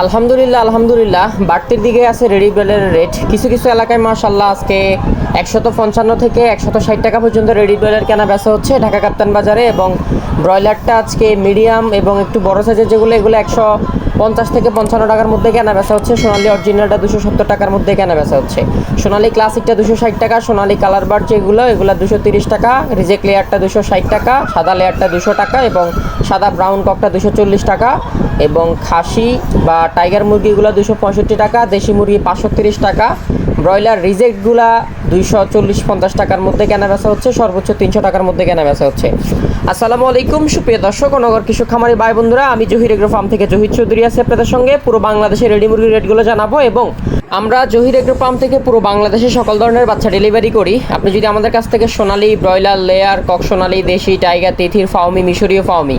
আলহামদুলিল্লাহ আলহামদুলিল্লাহ। বাড়তির দিকে আছে রেডি বেলের রেট। কিছু কিছু এলাকায় মার্শাল্লাহ আজকে একশত পঞ্চান্ন থেকে একশত ষাট টাকা পর্যন্ত রেডি বেলের কেনা বেচা হচ্ছে ঢাকা কাপ্তান বাজারে এবং ব্রয়লারটা আজকে মিডিয়াম এবং একটু বড় সাইজের যেগুলো, এগুলো একশো পঞ্চাশ থেকে পঞ্চান্ন টাকার মধ্যে কেনা বেচা হচ্ছে। সোনালি অরিজিনালটা দুশো সত্তর টাকার মধ্যে কেনা বেচা হচ্ছে। সোনালি ক্লাসিকটা দুশো ষাট টাকা, সোনালি কালার বার যেগুলো, এগুলো দুশো তিরিশ টাকা রিজেক্ট লেয়ারটা দুশো ষাট টাকা, সাদা লেয়ারটা দুশো টাকা এবং সাদা ব্রাউন ককটা দুশো চল্লিশ টাকা এবং খাসি বা টাইগার মুরগিগুলো দুশো পঁয়ষট্টি টাকা, দেশি মুরগি পাঁচশো তিরিশ টাকা ব্রয়লার রিজেক্টগুলা দুইশো চল্লিশ পঞ্চাশ টাকার মধ্যে কেনা বেচা হচ্ছে, সর্বোচ্চ তিনশো টাকার মধ্যে কেনা বেচা হচ্ছে। আসসালামু আলাইকুম, সুপ্রিয় দর্শক ও নগর কৃষক খামারি ভাই বন্ধুরা আমি জহির এগ্রো ফার্ম থেকে জহির চৌধুরী আছি আপনাদের সঙ্গে। পুরো বাংলাদেশের রেডি মুরগির রেটগুলো জানাব এবং আমরা জহির এগ্রো ফার্ম থেকে পুরো বাংলাদেশে সকল ধরনের বাচ্চা ডেলিভারি করি। আপনি যদি আমাদের কাছ থেকে সোনালি, ব্রয়লার, লেয়ার, কক সোনালি, দেশি, টাইগার, তিথির ফাউমি মিশরীয় ফাউমি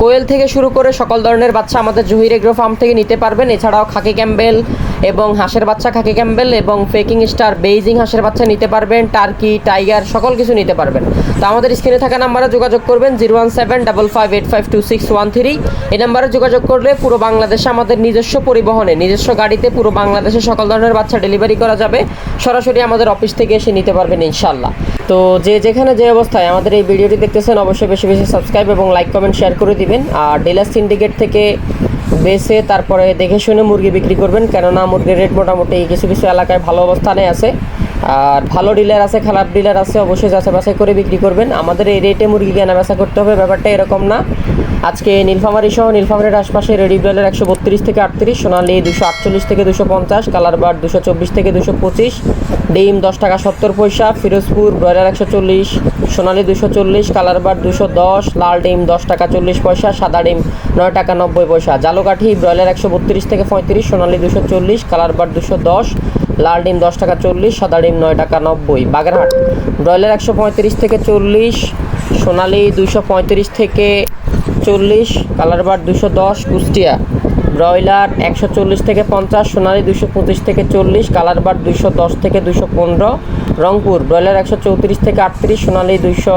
কোয়েল থেকে শুরু করে সকল ধরনের বাচ্চা আমাদের জহির এগ্রো ফার্ম থেকে নিতে পারবেন। এছাড়াও খাকি ক্যাম্বেল এবং হাঁসের বাচ্চা খাকি ক্যাম্বেল এবং ফেকিং স্টার, বেইজিং হাঁসের বাচ্চা নিতে পারবেন। টার্কি, টাইগার সকল কিছু নিতে পারবেন। তো আমাদের স্ক্রিনে থাকা নাম্বারে যোগাযোগ করবেন zero one seven double five eight five two six one three. এই নাম্বারে যোগাযোগ করলে পুরো বাংলাদেশে আমাদের নিজস্ব পরিবহনে, নিজস্ব গাড়িতে পুরো বাংলাদেশে সকল ধরনের বাচ্চা ডেলিভারি করা যাবে, সরাসরি আমাদের অফিস থেকে এসে নিতে পারবেন ইনশাল্লাহ তো যে যেখানে যে অবস্থায় আমাদের এই ভিডিওটি দেখতেছেন, অবশ্যই বেশি বেশি সাবস্ক্রাইব এবং লাইক, কমেন্ট, শেয়ার করে দিবেন। আর ডিলার সিন্ডিকেট থেকে বেছে তারপরে দেখে শুনে মুরগি বিক্রি করবেন, কেননা মুরগির রেট মোটামুটি কিছু কিছু এলাকায় ভালো অবস্থানে আছে। আর ভালো ডিলার আছে, খারাপ ডিলার আছে, অবশ্যই যাচাই বাছাই করে বিক্রি করবেন। আমাদের এই রেটে মুরগি কেনা বেচা করতে হবে, ব্যাপারটা এরকম না। আজকে নীলফামারি সহ নীলফামারির আশপাশে রেডি ব্রেলের একশো বত্রিশ থেকে আটত্রিশ, সোনালি দুশো আটচল্লিশ থেকে দুশো পঞ্চাশ, কালার বার দুশো চব্বিশ থেকে দুশো পঁচিশ, ডিম দশ টাকা সত্তর পয়সা, ফিরোজপুর ব্রয়লার একশো চল্লিশ, সোনালি দুশো চল্লিশ, কালার বার দুশো দশ, লাল ডিম দশ টাকা চল্লিশ পয়সা, সাদা ডিম নয় টাকা নব্বই পয়সা। জালোকাঠি ব্রয়লার একশো বত্রিশ থেকে পঁয়ত্রিশ, সোনালি দুশো চল্লিশ, কালার বার দুশো দশ লাল ডিম দশ টাকা চল্লিশ, সাদা ডিম নয় টাকা নব্বই। বাগেরহাট, ব্রয়লার একশো পঁয়ত্রিশ থেকে চল্লিশ, সোনালি দুশো পঁয়ত্রিশ থেকে চল্লিশ কালার বার দুশো দশ কুষ্টিয়া, ব্রয়লার একশো চল্লিশ থেকে পঞ্চাশ, সোনালি দুশো পঁচিশ থেকে চল্লিশ কালার বার দুশো দশ থেকে দুশো পনেরো, রংপুর, ব্রয়লার একশো চৌত্রিশ থেকে আটত্রিশ, সোনালি দুশো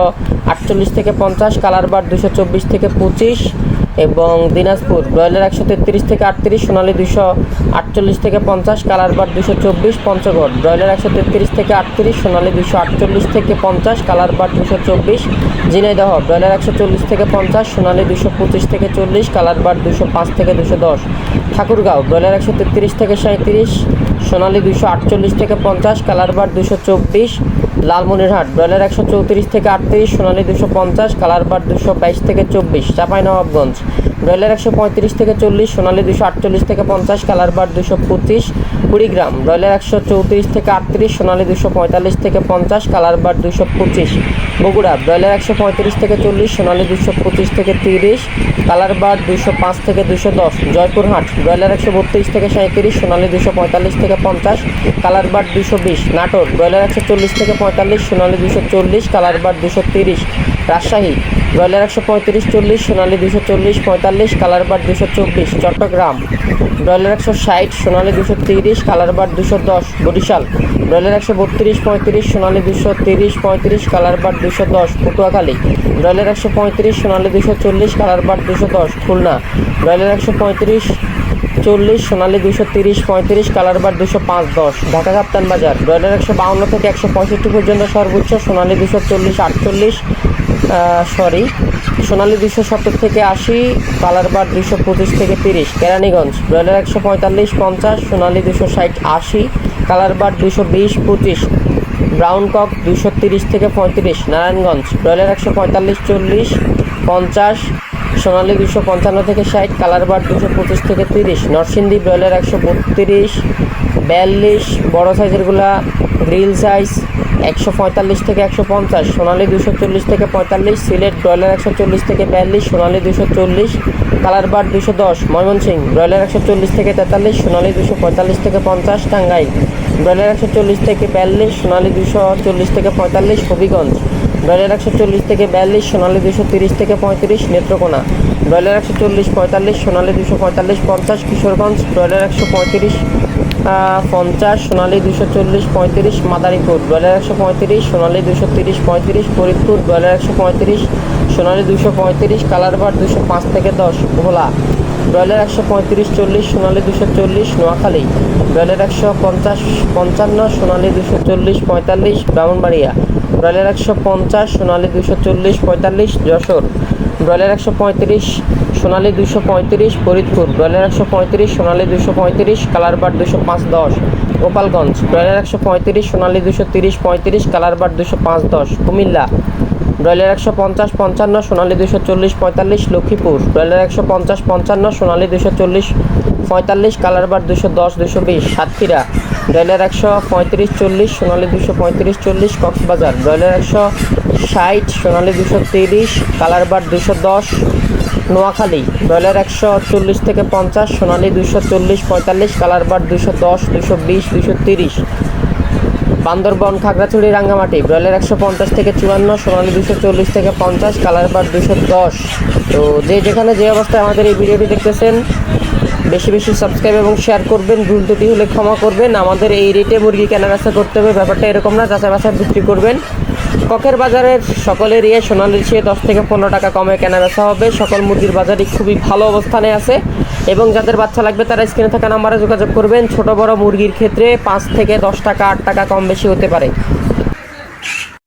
আটচল্লিশ থেকে পঞ্চাশ কালার বার দুশো চব্বিশ থেকে পঁচিশ এবং দিনাজপুর ব্রয়লার একশো তেত্রিশ থেকে আটত্রিশ, সোনালি দুশো আটচল্লিশ থেকে পঞ্চাশ কালার বার দুশো চব্বিশ, পঞ্চগড়। ব্রয়লার একশো তেত্রিশ থেকে আটত্রিশ, সোনালি দুশো আটচল্লিশ থেকে পঞ্চাশ কালার বার দুশো চব্বিশ, ঝিনাইদহ। ব্রয়লার একশো চল্লিশ থেকে পঞ্চাশ, সোনালি দুশো পঁচিশ থেকে চল্লিশ কালার বার দুশো পাঁচ থেকে দুশো দশ। ঠাকুরগাঁও, ব্রয়লার একশো তেত্রিশ থেকে সাঁত্রিশ সোনালি দুশো আটচল্লিশ থেকে পঞ্চাশ কালার বার দুশো চব্বিশ লালমনিরহাট, ব্রয়লার একশো চৌত্রিশ থেকে আটত্রিশ, সোনালি দুশো পঞ্চাশ কালার বার দুশো বাইশ থেকে চব্বিশ চাঁপাইনবাবগঞ্জ ব্রয়লার একশো পঁয়ত্রিশ থেকে চল্লিশ, সোনালি দুশো আটচল্লিশ থেকে পঞ্চাশ কালার বার দুশো পঁচিশ, কুড়িগ্রাম। ব্রয়লার একশো চৌত্রিশ থেকে আটত্রিশ, সোনালি দুশো পঁয়তাল্লিশ থেকে পঞ্চাশ কালার বার দুশো পঁচিশ। বগুড়া, ব্রয়লার একশো পঁয়ত্রিশ থেকে চল্লিশ, সোনালি দুশো পঁচিশ থেকে তিরিশ কালার বার দুশো পাঁচ থেকে দুশো দশ। জয়পুরহাট, ব্রয়লার একশো বত্রিশ থেকে সাঁত্রিশ সোনালি দুশো পঁয়তাল্লিশ থেকে পঞ্চাশ কালার বার দুশো বিশ। নাটোর, ব্রয়লার একশো চল্লিশ থেকে পঁয়তাল্লিশ, সোনালি দুশো চল্লিশ কালার বার দুশো তিরিশ। রাজশাহী ব্রয়লার একশো পঁয়ত্রিশ, চল্লিশ, সোনালি দুশো চল্লিশ, পঁয়তাল্লিশ কালার বার দুশো চব্বিশ। চট্টগ্রাম ব্রয়লার একশো ষাট, সোনালি দুশো তিরিশ কালার বার দুশো। দশ বরিশাল ব্রয়লার একশো বত্রিশ, পঁয়ত্রিশ, সোনালি দুশো তিরিশ, পঁয়ত্রিশ কালার বার দুশো। দশ পটুয়াখালী ব্রয়লার একশো পঁয়ত্রিশ, সোনালি দুশো চল্লিশ কালার বার দুশো। দশ খুলনা ব্রয়লার একশো পঁয়ত্রিশ চল্লিশ, সোনালি দুশো তিরিশ, পঁয়ত্রিশ, কালার বার দুশো পাঁচ, দশ। ঢাকা কাপ্তান বাজার ব্রয়লার একশো বাউন্ন থেকে একশো পঁয়ষট্টি পর্যন্ত সর্বোচ্চ, সোনালি দুশো চল্লিশ, আটচল্লিশ সরি সোনালি দুশো সত্তর থেকে আশি, কালার বার দুশো পঁচিশ থেকে তিরিশ। কেরানীগঞ্জ ব্রয়লার একশো পঁয়তাল্লিশ, পঞ্চাশ, সোনালি দুশো ষাট, আশি, কালার বার দুশো বিশ, পঁচিশ ব্রাউন কক দুশো তিরিশ থেকে পঁয়ত্রিশ, নারায়ণগঞ্জ ব্রয়লার একশো পঁয়তাল্লিশ, চল্লিশ, পঞ্চাশ সোনালি দুশো পঞ্চান্ন থেকে ষাট কালার বার দুশো পঁচিশ থেকে তিরিশ, নরসিংদী ব্রয়লার একশো বত্রিশ, বিয়াল্লিশ, বড়ো সাইজেরগুলা গ্রিল সাইজ একশো পঁয়তাল্লিশ থেকে একশো পঞ্চাশ, সোনালি দুশো চল্লিশ থেকে পঁয়তাল্লিশ, সিলেট ব্রয়লার একশো চল্লিশ থেকে বিয়াল্লিশ, সোনালি দুশো চল্লিশ কালার বার দুশো দশ ময়মনসিং ব্রয়লার একশো চল্লিশ থেকে তেতাল্লিশ, সোনালি দুশো পঁয়তাল্লিশ থেকে পঞ্চাশ, টাঙ্গাইল ব্রয়লার একশো চল্লিশ থেকে বিয়াল্লিশ, সোনালি দুশো চল্লিশ থেকে পঁয়তাল্লিশ, হবিগঞ্জ ব্রয়লার একশো চল্লিশ থেকে বিয়াল্লিশ, সোনালি দুশো তিরিশ থেকে পঁয়ত্রিশ, নেত্রকোনা। ব্রয়লার একশো চল্লিশ, পঁয়তাল্লিশ, সোনালি দুশো পঁয়তাল্লিশ, পঞ্চাশ, কিশোরগঞ্জ। ব্রয়লার একশো পঁয়ত্রিশ পঞ্চাশ, সোনালি দুশো চল্লিশ, পঁয়ত্রিশ, মাদারীপুর। ব্রয়লার একশো পঁয়ত্রিশ, সোনালি দুশো তিরিশ, পঁয়ত্রিশ, ফরিদপুর। ব্রয়লার একশো পঁয়ত্রিশ, সোনালি দুশো পঁয়ত্রিশ কালার বার দুশো পাঁচ থেকে দশ, ভোলা। ব্রয়লার একশো পঁয়ত্রিশ, চল্লিশ, সোনালি দুশো চল্লিশ, নোয়াখালী। ব্রয়লার একশো পঞ্চাশ, পঞ্চান্ন, সোনালি দুশো চল্লিশ, পঁয়তাল্লিশ, ব্রাহ্মণবাড়িয়া। ব্রয়লার একশো পঞ্চাশ, সোনালি দুশো চল্লিশ, পঁয়তাল্লিশ, যশোর। ব্রয়লার একশো পঁয়ত্রিশ, সোনালি দুশো পঁয়ত্রিশ, ফরিদপুর। ব্রয়লার একশো পঁয়ত্রিশ, সোনালি দুশো পঁয়ত্রিশ, কালারবাট দুশো পাঁচ দশ। গোপালগঞ্জ। ব্রয়লার একশো পঁয়ত্রিশ, সোনালি দুশো তিরিশ, পঁয়ত্রিশ, কালারবাট দুশো পাঁচ দশ। কুমিল্লা। ব্রয়লার একশো পঞ্চাশ, পঞ্চান্ন, সোনালি দুশো চল্লিশ, পঁয়তাল্লিশ, লক্ষ্মীপুর। ব্রয়লার একশো পঞ্চাশ, পঞ্চান্ন, সোনালি দুশো চল্লিশ, পঁয়তাল্লিশ, কালারবার দুশো দশ দুশো বিশ, সাতক্ষীরা। ব্রয়লার একশো পঁয়ত্রিশ, চল্লিশ, সোনালি দুশো পঁয়ত্রিশ, চল্লিশ, কক্সবাজার। ব্রয়লার একশো ষাট, সোনালি দুশো তিরিশ, কালারবার দুশো দশ, নোয়াখালী। ব্রয়লার একশো চল্লিশ থেকে পঞ্চাশ, সোনালি দুশো চল্লিশ, পঁয়তাল্লিশ, কালারবার দুশো দশ দুশো বিশ দুশো তিরিশ। বান্দরবন, খাগড়াছড়ি, রাঙ্গামাটি। ব্রয়লার একশো পঞ্চাশ থেকে চুয়ান্ন, সোনালি দুশো চল্লিশ থেকে পঞ্চাশ কালার পার দুশো। দশ তো যে যেখানে যে অবস্থায় আমাদের এই ভিডিওটি দেখতেছেন, বেশি বেশি সাবস্ক্রাইব এবং শেয়ার করবেন, ভুল ত্রুটি হলে ক্ষমা করবেন। আমাদের এই রেটে মুরগি কেনাবেচা করতে হবে, ব্যাপারটা এরকম না, যাচাই বাছাই বিক্রি করবেন। ককের বাজারের সকলের ইয়ে সোনালির চেয়ে দশ থেকে পনেরো টাকা কমে কেনা বেচা হবে। সকল মুরগির বাজারই খুবই ভালো অবস্থানে আছে এবং যাদের বাচ্চা লাগবে তারা স্ক্রিনে থাকা নাম্বারে যোগাযোগ করবেন। ছোট বড় মুরগির ক্ষেত্রে পাঁচ থেকে দশ টাকা, আট টাকা কম বেশি হতে পারে।